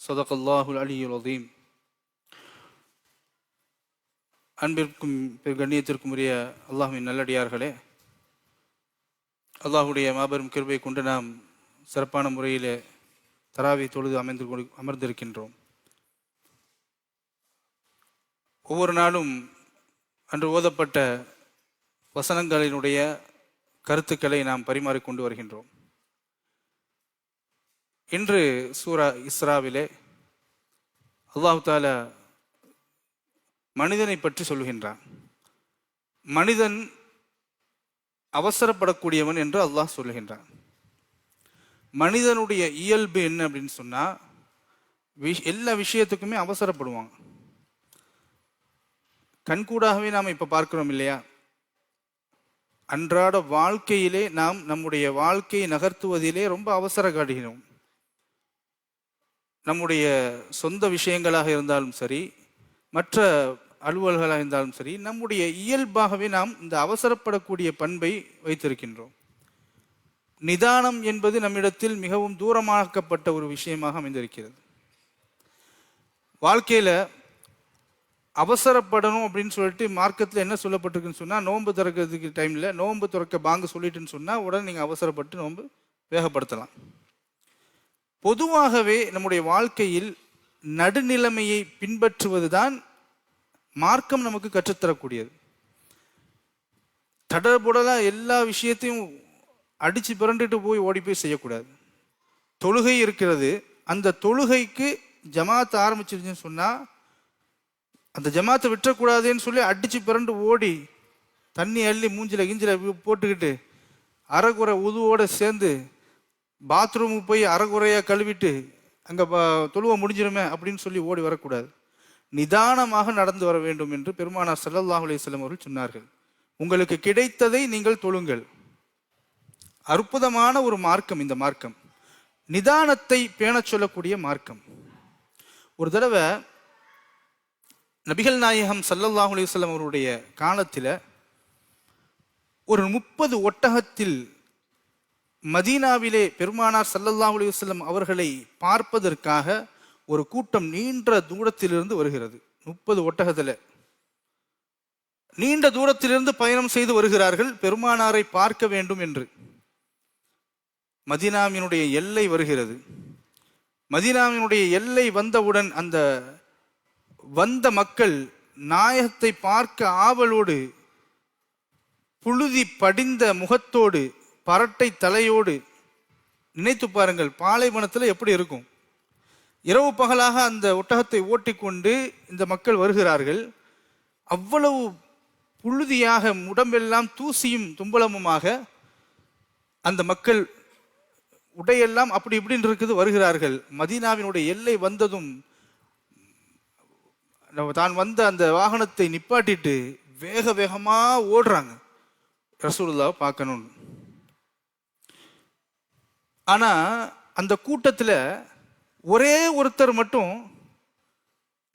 صدق الله العلي العظيم அன்பிற்கும் கண்ணியத்திற்கும் உரிய அல்லாஹுவின் நல்லடியார்களே அல்லாஹுடைய மாபெரும் கிருபை கொண்டு நாம் சிறப்பான முறையிலே தராவி தொழுது அமைந்து கொடு- அமர்ந்திருக்கின்றோம் ஒவ்வொரு நாளும் அன்று ஓதப்பட்ட வசனங்களினுடைய கருத்துக்களை நாம் பரிமாறிக்கொண்டு வருகின்றோம் இன்று சூரா இஸ்ராவிலே அல்லாஹு தால மனிதனை பற்றி சொல்லுகின்றான். மனிதன் அவசரப்படக்கூடியவன் என்று அல்லாஹ் சொல்லுகின்றான். மனிதனுடைய இயல்பு என்ன அப்படின்னு சொன்னால் விஷ்- எல்லா விஷயத்துக்குமே அவசரப்படுவாங்க கண்கூடாகவே நாம் இப்போ பார்க்கிறோம் இல்லையா? அன்றாட வாழ்க்கையிலே நாம் நம்முடைய வாழ்க்கையை நகர்த்துவதிலே ரொம்ப அவசர காட்டுகிறோம் நம்முடைய சொந்த விஷயங்களாக இருந்தாலும் சரி மற்ற அலுவல்களாக இருந்தாலும் சரி நம்முடைய இயல்பாகவே நாம் இந்த அவசரப்படக்கூடிய பண்பை வைத்திருக்கின்றோம். நிதானம் என்பது நம்மிடத்தில் மிகவும் தூரமாக்கப்பட்ட ஒரு விஷயமாக அமைந்திருக்கிறது. வாழ்க்கையில் அவசரப்படணும் அப்படின்னு சொல்லிட்டு மார்க்கத்தில் என்ன சொல்லப்பட்டிருக்குன்னு சொன்னால் நோன்பு திறக்கிறதுக்கு டைமில் நோன்பு திறக்க பாங்கு சொல்லிட்டுன்னு சொன்னால் உடனே நீங்கள் அவசரப்பட்டு நோன்பு வேகப்படுத்தலாம். பொதுவாகவே நம்முடைய வாழ்க்கையில் நடுநிலைமையை பின்பற்றுவதுதான் மார்க்கம் நமக்கு கற்றுத்தரக்கூடியது. தடபுடலாக எல்லா விஷயத்தையும் அடித்து பிறண்டுட்டு போய் ஓடி போய் செய்யக்கூடாது. தொழுகை இருக்கிறது. அந்த தொழுகைக்கு ஜமாத்தை ஆரம்பிச்சிருச்சுன்னு சொன்னால் அந்த ஜமாத்தை விட்டுறக்கூடாதுன்னு சொல்லி அடித்து பிறண்டு ஓடி தண்ணி அள்ளி மூஞ்சில கிஞ்சில போட்டுக்கிட்டு அரைகுறை உதுவோடு சேர்ந்து பாத்ரூமுக்கு போய் அறகுறையாக கழுவிட்டு அங்கே தொழுவ முடிஞ்சிருமே அப்படின்னு சொல்லி ஓடி வரக்கூடாது. நிதானமாக நடந்து வர வேண்டும் என்று பெருமானார் ஸல்லல்லாஹு அலைஹி அவர்கள் சொன்னார்கள். உங்களுக்கு கிடைத்ததை நீங்கள் தொழுங்கள். அற்புதமான ஒரு மார்க்கம் இந்த மார்க்கம். நிதானத்தை பேணச் சொல்லக்கூடிய மார்க்கம். ஒரு தடவை நபிகள் நாயகம் ஸல்லல்லாஹு அலைஹி அவருடைய காலத்தில் ஒரு முப்பது ஒட்டகத்தில் மதீனாவிலே பெருமானார் ஸல்லல்லாஹு அலைஹி அவர்களை பார்ப்பதற்காக ஒரு கூட்டம் நீண்ட தூரத்திலிருந்து வருகிறது. முப்பது ஒட்டகத்தில். நீண்ட தூரத்திலிருந்து பயணம் செய்து வருகிறார்கள். பெருமானாரை பார்க்க வேண்டும் என்று. மதீனாவினுடைய எல்லை வருகிறது. மதீனாவினுடைய எல்லை வந்தவுடன் அந்த வந்த மக்கள் நாயகத்தை பார்க்க ஆவலோடு புழுதி படிந்த முகத்தோடு பரட்டை தலையோடு நினைத்து பாருங்கள் பாலைவனத்தில் எப்படி இருக்கும்? இரவு பகலாக அந்த ஒட்டகத்தை ஓட்டிக்கொண்டு இந்த மக்கள் வருகிறார்கள். அவ்வளவு புழுதியாக உடம்பெல்லாம் தூசியும் தும்பலமுமாக அந்த மக்கள் உடையெல்லாம் அப்படி இப்படின்னு இருக்குது வருகிறார்கள். மதீனாவினுடைய எல்லை வந்ததும் நம்ம தான் வந்த அந்த வாகனத்தை நிப்பாட்டிட்டு வேக வேகமாக ஓடுறாங்க. ரசூலுல்லாவை பார்க்கணும்னு. ஆனால் அந்த கூட்டத்தில் ஒரே ஒருத்தர் மட்டும்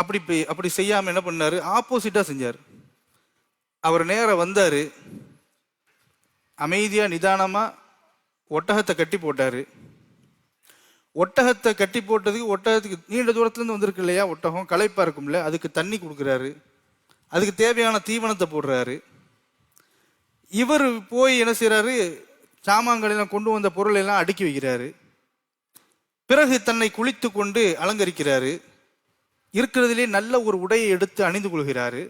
அப்படி அப்படி செய்யாமல் என்ன பண்ணார்? ஆப்போசிட்டாக செஞ்சார். அவர் நேராக வந்தார். அமைதியாக நிதானமாக ஒட்டகத்தை கட்டி போட்டார். ஒட்டகத்தை கட்டி போட்டதுக்கு ஒட்டகத்துக்கு நீண்ட தூரத்துலேருந்து வந்திருக்கு இல்லையா ஒட்டகம்? களைப்பாக இருக்கும்ல அதுக்கு தண்ணி கொடுக்குறாரு. அதுக்கு தேவையான தீவனத்தை போடுறாரு. இவர் போய் என்ன செய்கிறாரு சாமான்களெல்லாம் கொண்டு வந்த பொருளை எல்லாம் அடுக்கி வைக்கிறாரு. பிறகு தன்னை குளித்து கொண்டு அலங்கரிக்கிறாரு. இருக்கிறதுலே நல்ல ஒரு உடையை எடுத்து அணிந்து கொள்கிறாரு.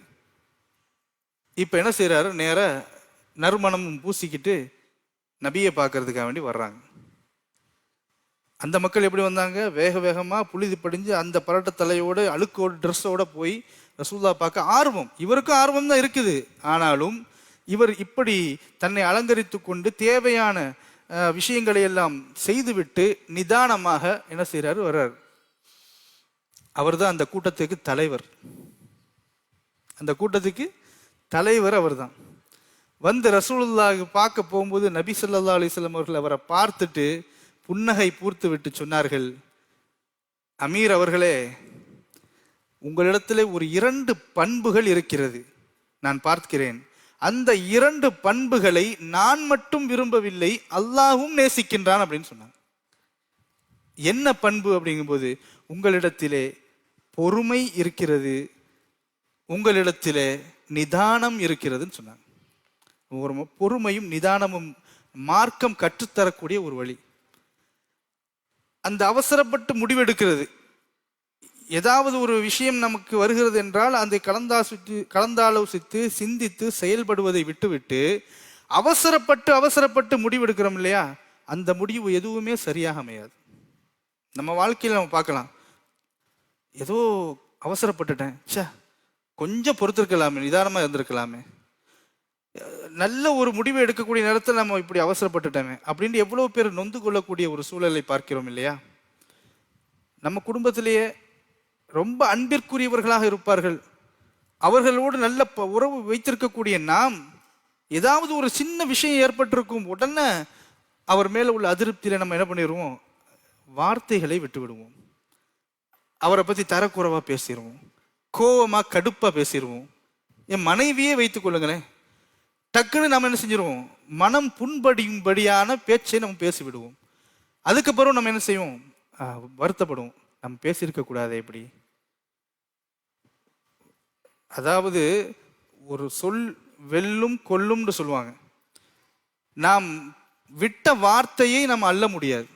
இப்போ என்ன செய்கிறாரு நேர நறுமணமும் பூசிக்கிட்டு நபியை பார்க்கறதுக்காக வேண்டி வர்றாங்க. அந்த மக்கள் எப்படி வந்தாங்க? வேக வேகமாக புழுதி படிஞ்சு அந்த பரட்ட தலையோடு அழுக்கோடு ட்ரெஸ்ஸோடு போய் ரசூல்லா பார்க்க ஆர்வம். இவருக்கும் ஆர்வம் தான் இருக்குது. ஆனாலும் இவர் இப்படி தன்னை அலங்கரித்து கொண்டு தேவையான விஷயங்களை எல்லாம் செய்துவிட்டு நிதானமாக என்ன செய்கிறார் வர்றார். அவர்தான் அந்த கூட்டத்துக்கு தலைவர். அந்த கூட்டத்துக்கு தலைவர் அவர்தான். வந்து ரசூலுல்லாஹ் பார்க்க போகும்போது நபி சொல்லா அலிஸ்லாம் அவர்கள் அவரை பார்த்துட்டு புன்னகை பூர்த்து விட்டு சொன்னார்கள் அமீர் அவர்களே உங்களிடத்திலே ஒரு இரண்டு பண்புகள் இருக்கிறது. நான் பார்க்கிறேன். அந்த இரண்டு பண்புகளை நான் மட்டும் விரும்பவில்லை அல்லாஹும் நேசிக்கின்றான் அப்படின்னு சொன்னாங்க. என்ன பண்பு அப்படிங்கும்போது உங்களிடத்திலே பொறுமை இருக்கிறது உங்களிடத்திலே நிதானம் இருக்கிறதுன்னு சொன்னாங்க. ஒரு பொறுமையும் நிதானமும் மார்க்கம் கற்றுத்தரக்கூடிய ஒரு வழி. அந்த அவசரப்பட்டு முடிவெடுக்கிறது ஏதாவது ஒரு விஷயம் நமக்கு வருகிறது என்றால் அதை கலந்தாசித்து கலந்தாலோசித்து சிந்தித்து செயல்படுவதை விட்டுவிட்டு அவசரப்பட்டு அவசரப்பட்டு முடிவெடுக்கிறோம் இல்லையா? அந்த முடிவு எதுவுமே சரியாக அமையாது. நம்ம வாழ்க்கையில் நம்ம பார்க்கலாம். ஏதோ அவசரப்பட்டுட்டேன். சே கொஞ்சம் பொறுத்திருக்கலாமே நிதானமாக இருந்திருக்கலாமே. நல்ல ஒரு முடிவை எடுக்கக்கூடிய நேரத்தில் நம்ம இப்படி அவசரப்பட்டுட்டோமே அப்படின்னு எவ்வளோ பேர் நொந்து கொள்ளக்கூடிய ஒரு சூழலை பார்க்கிறோம் இல்லையா? நம்ம குடும்பத்திலேயே ரொம்ப அன்பிற்குரியவர்களாக இருப்பார்கள். அவர்களோடு நல்ல ப- உறவு வைத்திருக்கக்கூடிய நாம் ஏதாவது ஒரு சின்ன விஷயம் ஏற்பட்டிருக்கும் உடனே அவர் மேலே உள்ள அதிருப்தியில் நம்ம என்ன பண்ணிடுவோம் வார்த்தைகளை விட்டுவிடுவோம். அவரை பற்றி தரக்குறைவாக பேசிடுவோம் கோவமாக கடுப்பாக பேசிடுவோம் என் மனைவியே வைத்துக் கொள்ளுங்களேன். டக்குன்னு நம்ம என்ன செஞ்சிருவோம்? மனம் புண்படியும்படியான பேச்சை நம்ம பேசிவிடுவோம். அதுக்கப்புறம் நம்ம என்ன செய்வோம்? வருத்தப்படுவோம். நம்ம பேசியிருக்க கூடாது எப்படி அதாவது ஒரு சொல் வெல்லும் கொல்லும்னு சொல்லுவாங்க. நாம் விட்ட வார்த்தையை நம்ம அள்ள முடியாது.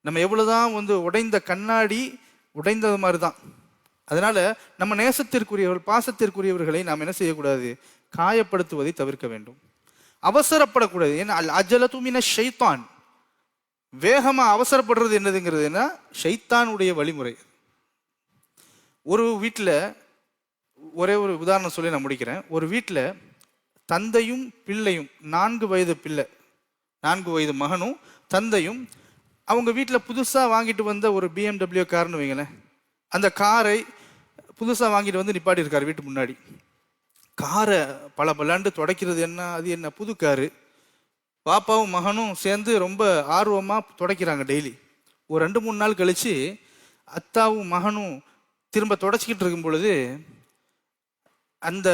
நம்ம எவ்வளோதான் வந்து உடைந்த கண்ணாடி உடைந்தது மாதிரி தான் அதனால நம்ம நேசத்திற்குரியவர்கள் பாசத்திற்குரியவர்களை நாம் என்ன செய்யக்கூடாது? காயப்படுத்துவதை தவிர்க்க வேண்டும். அவசரப்படக்கூடாது. ஏன்னா அல் அஜலத்துமின ஷைத்தான். வேகமாக அவசரப்படுறது என்னதுங்கிறதுன்னா ஷைத்தானுடைய வழிமுறை. ஒரு வீட்டில் ஒரே ஒரு உதாரணம் சொல்லி நான் முடிக்கிறேன். ஒரு வீட்டில் தந்தையும் பிள்ளையும் நான்கு வயது பிள்ளை நான்கு வயது மகனும் தந்தையும் அவங்க வீட்டில் புதுசாக வாங்கிட்டு வந்த ஒரு பிஎம்டபிள்யூ கார்னு வைங்களேன். அந்த காரை புதுசாக வாங்கிட்டு வந்து நிப்பாட்டியிருக்கார் வீட்டு முன்னாடி. காரை பல பல்லாண்டு துடைக்கிறது என்ன? அது என்ன? புது காரு. பாப்பாவும் மகனும் சேர்ந்து ரொம்ப ஆர்வமாக துடைக்கிறாங்க டெய்லி ஒரு ரெண்டு மூணு நாள் கழித்து அத்தாவும் மகனும் திரும்ப தொடச்சிக்கிட்டு இருக்கும் பொழுது அந்த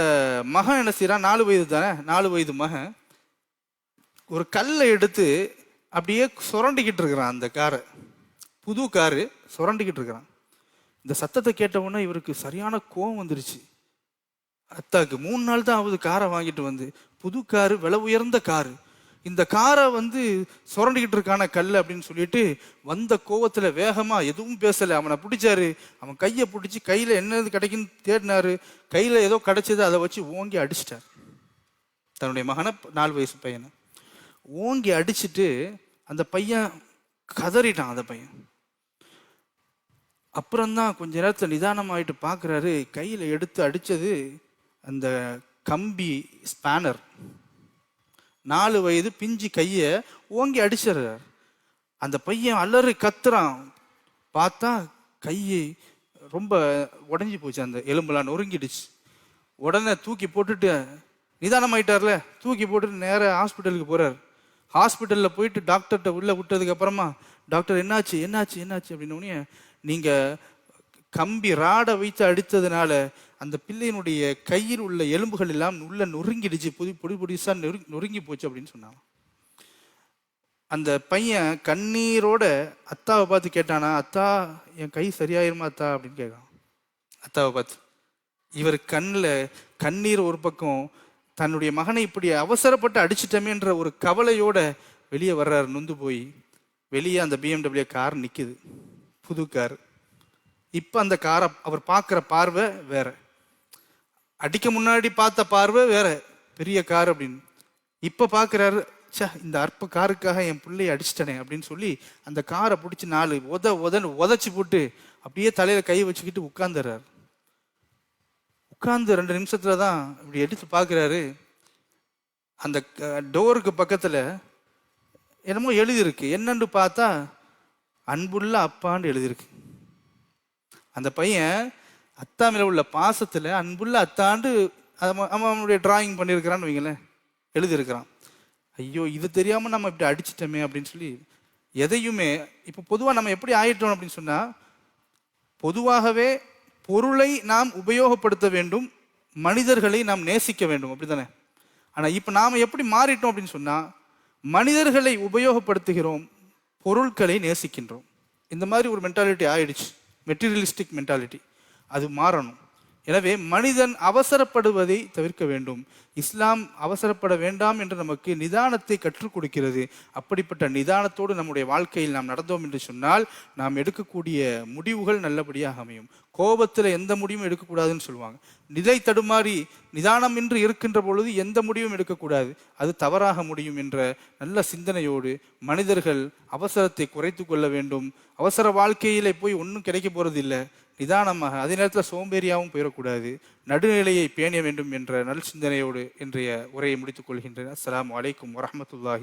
மகன் என்ன செய்கிறான் நாலு வயது தானே? நாலு வயது மகன் ஒரு கல்லை எடுத்து அப்படியே சுரண்டிக்கிட்டு இருக்கிறான் அந்த காரை. புது காரு சுரண்டிக்கிட்டு இருக்கிறான். இந்த சத்தத்தை கேட்டவுடனே இவருக்கு சரியான கோவம் வந்துருச்சு. அத்தாக்கு மூணு நாள் தான் ஆகுது காரை வாங்கிட்டு வந்து. புது காரு விலை உயர்ந்த காரு. இந்த காரை வந்து சுரண்டிக்கிட்டு இருக்கான கல் அப்படின்னு சொல்லிட்டு வந்த கோவத்தில் வேகமாக எதுவும் பேசலை. அவனை பிடிச்சாரு. அவன் கையை பிடிச்சி கையில் என்னது கிடைக்குன்னு தேடினாரு. கையில் ஏதோ கிடைச்சது அதை வச்சு ஓங்கி அடிச்சிட்டார். தன்னுடைய மகனை நாலு வயசு பையனை. ஓங்கி அடிச்சிட்டு அந்த பையன் கதறிட்டான் அந்த பையன். அப்புறம்தான் கொஞ்ச நேரத்தில் நிதானமாயிட்டு பார்க்குறாரு கையில் எடுத்து அடித்தது அந்த கம்பி ஸ்பேனர். நாலு வயது பிஞ்சு கையை ஓங்கி அடிச்சிடுறார் அந்த பையன் அலறி கத்துறான். பார்த்தா கையை ரொம்ப உடஞ்சி போச்சு. அந்த எலும்பெல்லாம் நொறுங்கிடுச்சு. உடனே தூக்கி போட்டுட்டு நிதானமாயிட்டார்ல. தூக்கி போட்டுட்டு நேராக ஹாஸ்பிட்டலுக்கு போகிறார் ஹாஸ்பிட்டலில் போயிட்டு டாக்டர்கிட்ட உள்ளே விட்டதுக்கு அப்புறமா டாக்டர் என்னாச்சு? என்னாச்சு? என்னாச்சு? அப்படின்னோடனே நீங்கள் கம்பி ராடை வைத்து அடித்ததுனால அந்த பிள்ளையினுடைய கையில் உள்ள எலும்புகள் எல்லாம் உள்ள நொறுங்கிடுச்சு. புது பொடி பொடிசா நொறு நொறுங்கி போச்சு அப்படின்னு சொன்னாங்க அந்த பையன் கண்ணீரோட அத்தாவை பார்த்து கேட்டானா அத்தா என் கை சரியாயிருமா அத்தா? அப்படின்னு கேட்கான் அத்தாவை பார்த்து இவர் கண்ணில் கண்ணீர் ஒரு பக்கம் தன்னுடைய மகனை இப்படி அவசரப்பட்டு அடிச்சிட்டமேன்ற ஒரு கவலையோட வெளியே வர்றாரு. நொந்து போய் வெளியே அந்த பிஎம்டபிள்யூ கார் நிற்குது புது கார். இப்போ அந்த காரை அவர் பார்க்குற பார்வை வேறு. அடிக்க முன்னாடி பார்த்த பார்வை வேற. பெரிய கார் அப்படின்னு. இப்போ பார்க்குறாரு ச்சே இந்த அற்ப காருக்காக என் பிள்ளைய அடிச்சிட்டனே அப்படின்னு சொல்லி அந்த காரை பிடிச்சி நாலு உத உதன்னு உதச்சி போட்டு அப்படியே தலையில் கை வச்சுக்கிட்டு உட்காந்துடுறார் உட்காந்து ரெண்டு நிமிஷத்தில் தான் இப்படி எடுத்து பார்க்குறாரு. அந்த டோருக்கு பக்கத்தில் என்னமோ எழுதியிருக்கு. என்னன்னு பார்த்தா அன்புள்ள அப்பான்னு எழுதியிருக்கு. அந்த பையன் அத்தா மேல உள்ள பாசத்துல அன்புள்ள அத்தாண்டு அவன் அவனுடைய டிராயிங் பண்ணியிருக்கிறான்னு வைங்களேன். எழுதியிருக்கிறான். ஐயோ இது தெரியாம நம்ம இப்படி அடிச்சிட்டோமே அப்படின்னு சொல்லி எதையுமே இப்போ பொதுவாக நம்ம எப்படி ஆயிட்டோம் அப்படின்னு சொன்னா பொதுவாகவே பொருளை நாம் உபயோகப்படுத்த வேண்டும் மனிதர்களை நாம் நேசிக்க வேண்டும் அப்படிதானே ஆனால் இப்போ நாம் எப்படி மாறிட்டோம் அப்படின்னு சொன்னால் மனிதர்களை உபயோகப்படுத்துகிறோம் பொருட்களை நேசிக்கின்றோம். இந்த மாதிரி ஒரு மென்டாலிட்டி ஆயிடுச்சு. மெட்டீரியலிஸ்டிக் மென்டாலிட்டி அது மாறணும். எனவே மனிதன் அவசரப்படுவதை தவிர்க்க வேண்டும். இஸ்லாம் அவசரப்பட வேண்டாம் என்று நமக்கு நிதானத்தை கற்றுக் கொடுக்கிறது. அப்படிப்பட்ட நிதானத்தோடு நம்முடைய வாழ்க்கையில் நாம் நடந்தோம் என்று சொன்னால் நாம் எடுக்கக்கூடிய முடிவுகள் நல்லபடியாக அமையும். கோபத்தில் எந்த முடிவும் எடுக்கக்கூடாதுன்னு சொல்லுவாங்க. நிலை தடுமாறி நிதானமின்றி இருக்கின்ற பொழுது எந்த முடிவும் எடுக்கக்கூடாது. அது தவறாக முடியும் என்ற நல்ல சிந்தனையோடு மனிதர்கள் அவசரத்தை குறைத்து கொள்ள வேண்டும். அவசர வாழ்க்கையிலே போய் ஒன்றும் கிடைக்க போறது இல்லை நிதானமாக அதே நேரத்தில் சோம்பேறியாகவும் போயிடக்கூடாது. நடுநிலையை பேண வேண்டும் என்ற நல் சிந்தனையோடு இன்றைய உரையை முடித்துக் கொள்கின்றேன். அஸ்லாம் அலைக்கும் வரமத்துல்லாஹி